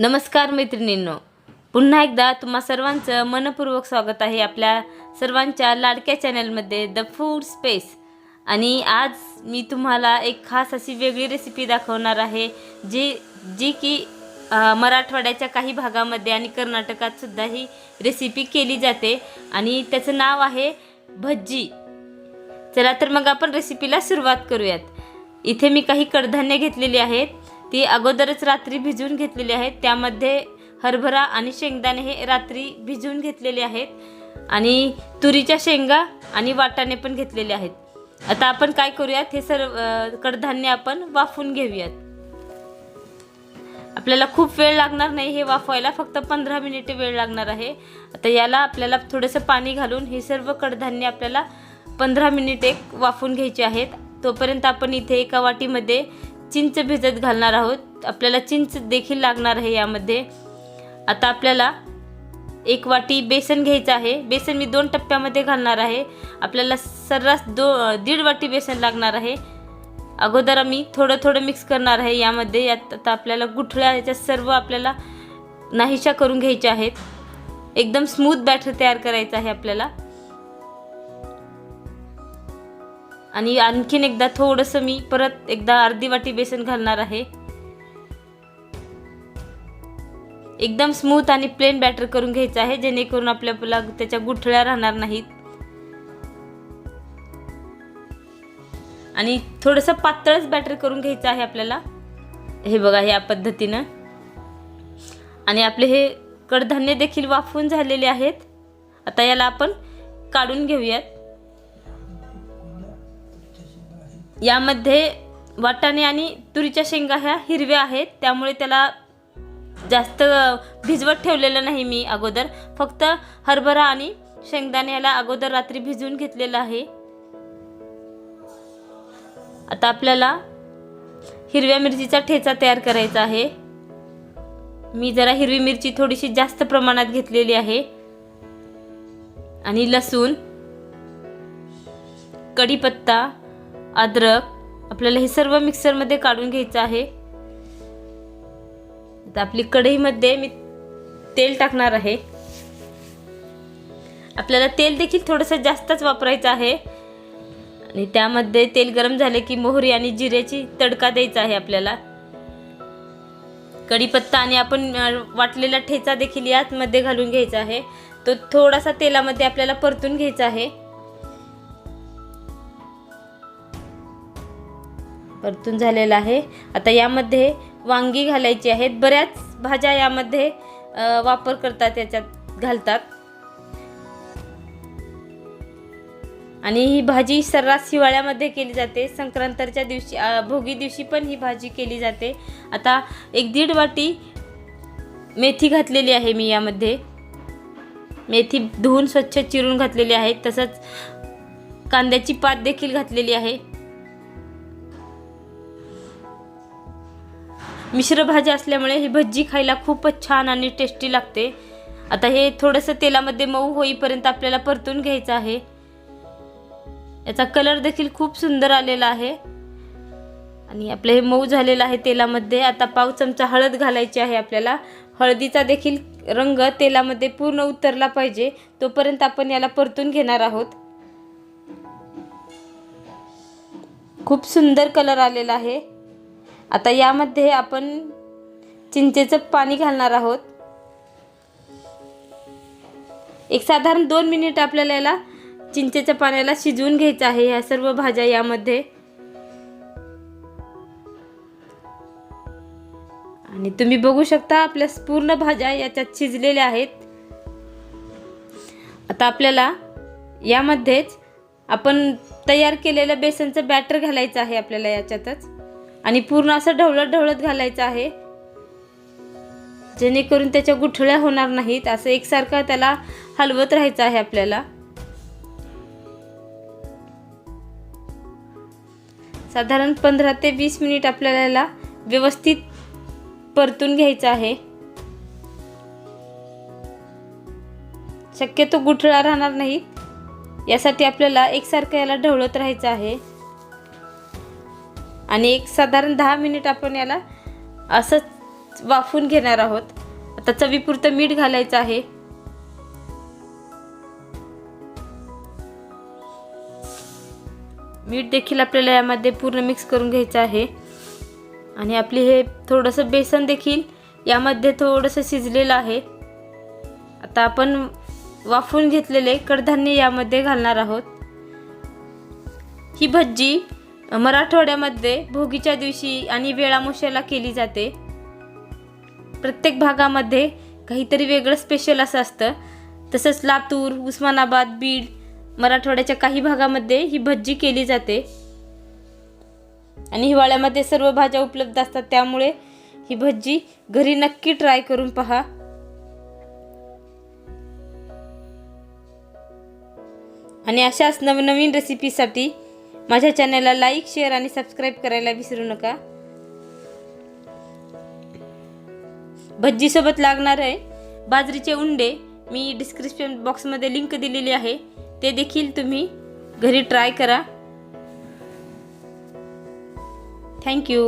नमस्कार मैत्रिणींनो. पुन्हा एकदा तुम्हा सर्वांचं मनपूर्वक स्वागत आहे आपल्या सर्वांच्या लाडक्या चॅनलमध्ये द फूड स्पेस आणि आज मी तुम्हाला एक खास अशी वेगळी रेसिपी दाखवणार आहे जी जी की मराठवाड्याच्या काही भागामध्ये आणि कर्नाटकात सुद्धा ही रेसिपी केली जाते. आणि त्याचं नाव आहे भज्जी. चला तर मग आपण रेसिपीला सुरुवात करूयात. इथे मी काही कडधान्य घेतलेली आहेत. ती अगोदरच रात्री भिजवून घेतलेली आहेत. त्यामध्ये हरभरा आणि शेंगदाणे हे रात्री भिजवून घेतलेले आहेत. आणि तुरीच्या शेंगा आणि वाटाणे पण घेतलेले आहेत. आता आपण काय करूयात? हे सर्व कडधान्य आपण वाफून घेऊयात. आपल्याला खूप वेळ लागणार नाही हे वाफवायला. फक्त पंधरा मिनिटे वेळ लागणार आहे. आता याला आपल्याला थोडंसं पाणी घालून हे सर्व कडधान्य आपल्याला पंधरा मिनिटे वाफून घ्यायचे आहेत. तोपर्यंत आपण इथे एका वाटीमध्ये चिंच भिजत घालणार आहोत. आपल्याला चिंच देखील लागणार आहे यामध्ये. आता आपल्याला एक वाटी बेसन घ्यायचं आहे. बेसन मी दोन टप्प्यामध्ये घालणार आहे. आपल्याला सर्रास दो दीड वाटी बेसन लागणार आहे. अगोदर आम्ही थोडं थोडं मिक्स करणार आहे यामध्ये. यात आता आपल्याला गुठळ्या याच्या सर्व आपल्याला नाहीशा करून घ्यायच्या आहेत. एकदम स्मूथ बॅटर तयार करायचं आहे आपल्याला. आणि आणखीन एकदा थोडंसं मी परत एकदा अर्धी वाटी बेसन घालणार आहे. एकदम स्मूथ आणि प्लेन बॅटर करून घ्यायचं आहे जेणेकरून आपल्याला त्याच्या गुठळ्या राहणार नाहीत. आणि थोडंसं पातळच बॅटर करून घ्यायचं आहे आपल्याला. हे बघा ह्या पद्धतीनं. आणि आपले हे कडधान्य देखील वाफवून झालेले आहेत. आता याला आपण काढून घेऊयात. यामध्ये वाटाणे आणि तुरीच्या शेंगा ह्या हिरव्या आहेत. त्यामुळे त्याला जास्त भिजवत ठेवलेलं नाही मी अगोदर. फक्त हरभरा आणि शेंगदाणे याला अगोदर रात्री भिजवून घेतलेलं आहे. आता आपल्याला हिरव्या मिरचीचा ठेचा तयार करायचा आहे. मी जरा हिरवी मिरची थोडीशी जास्त प्रमाणात घेतलेली आहे. आणि लसूण कढीपत्ता अद्रक आपल्याला हे सर्व मिक्सरमध्ये काढून घ्यायचं आहे. आता आपली कढईमध्ये मी तेल टाकणार आहे. आपल्याला तेल देखील थोडंसं जास्तच वापरायचं आहे. आणि त्यामध्ये तेल गरम झाले की मोहरी आणि जिऱ्याची तडका द्यायचा आहे आपल्याला. कढीपत्ता आणि आपण वाटलेला ठेचा देखील यातमध्ये घालून घ्यायचा आहे. तो थोडासा तेलामध्ये आपल्याला परतून घ्यायचा आहे. परतून झालेला आहे. आता यामध्ये वांगी घालायची आहेत. बऱ्याच भाज्या यामध्ये वापर करतात याच्यात घालतात. आणि ही भाजी सर्रास हिवाळ्यामध्ये केली जाते. संक्रांतच्या दिवशी भोगी दिवशी पण ही भाजी केली जाते. आता एक दीड वाटी मेथी घातलेली आहे मी यामध्ये. मेथी धुवून स्वच्छ चिरून घातलेली आहे. तसंच कांद्याची पात देखील घातलेली आहे. मिश्र भाजी असल्यामुळे ही भज्जी खायला खूपच छान आणि टेस्टी लागते. आता हे थोडंसं तेलामध्ये मऊ होईपर्यंत आपल्याला परतून घ्यायचं आहे. याचा कलर देखील खूप सुंदर आलेला आहे. आणि आपलं हे मऊ झालेलं आहे तेलामध्ये. आता पाव चमचा हळद घालायची आहे आपल्याला. हळदीचा देखील रंग तेलामध्ये पूर्ण उतरला पाहिजे. तोपर्यंत आपण याला परतून घेणार आहोत. खूप सुंदर कलर आलेला आहे. आता यामध्ये आपण चिंचेचं पाणी घालणार आहोत. एक साधारण दोन मिनिट आपल्याला याला चिंचेच्या पाण्याला शिजवून घ्यायचं आहे ह्या सर्व भाज्या यामध्ये. आणि तुम्ही बघू शकता आपल्या पूर्ण भाज्या याच्यात शिजलेल्या आहेत. आता आपल्याला यामध्येच आपण तयार केलेलं बेसनचं बॅटर घालायचं आहे आपल्याला याच्यातच. आणि पूर्ण असं ढवळत ढवळत घालायचं आहे. जेणेकरून त्याच्या गुठळ्या होणार नाहीत असं एकसारखं त्याला हलवत राहायचं आहे आपल्याला. साधारण पंधरा ते वीस मिनिट आपल्याला याला व्यवस्थित परतून घ्यायचं आहे. शक्यतो गुठळा राहणार नाही. यासाठी आपल्याला एकसारखं याला ढवळत राहायचं आहे. आणि एक साधारण दहा मिनिट आपण याला असंच वाफून घेणार आहोत. आता चवीपुरतं मीठ घालायचं आहे. मीठ देखील आपल्याला यामध्ये पूर्ण मिक्स करून घ्यायचं आहे. आणि आपली हे थोडंसं बेसन देखील यामध्ये थोडंसं शिजलेलं आहे. आता आपण वाफवून घेतलेले कडधान्य यामध्ये घालणार आहोत. ही भज्जी मराठवाड्यामध्ये भोगीच्या दिवशी आणि वेळामुशाला केली जाते. प्रत्येक भागामध्ये काहीतरी वेगळं स्पेशल असं असतं. तसंच लातूर उस्मानाबाद बीड मराठवाड्याच्या काही भागामध्ये ही भज्जी केली जाते. आणि हिवाळ्यामध्ये सर्व भाज्या उपलब्ध असतात. त्यामुळे ही भज्जी घरी नक्की ट्राय करून पहा. आणि अशाच नवनवीन रेसिपीसाठी माझ्या चॅनलला लाईक शेअर आणि सबस्क्राईब करायला विसरू नका. भज्जीसोबत लागणार आहे बाजरीचे उंडे. मी डिस्क्रिप्शन बॉक्समध्ये लिंक दिलेली आहे. ते देखील तुम्ही घरी ट्राय करा. थँक्यू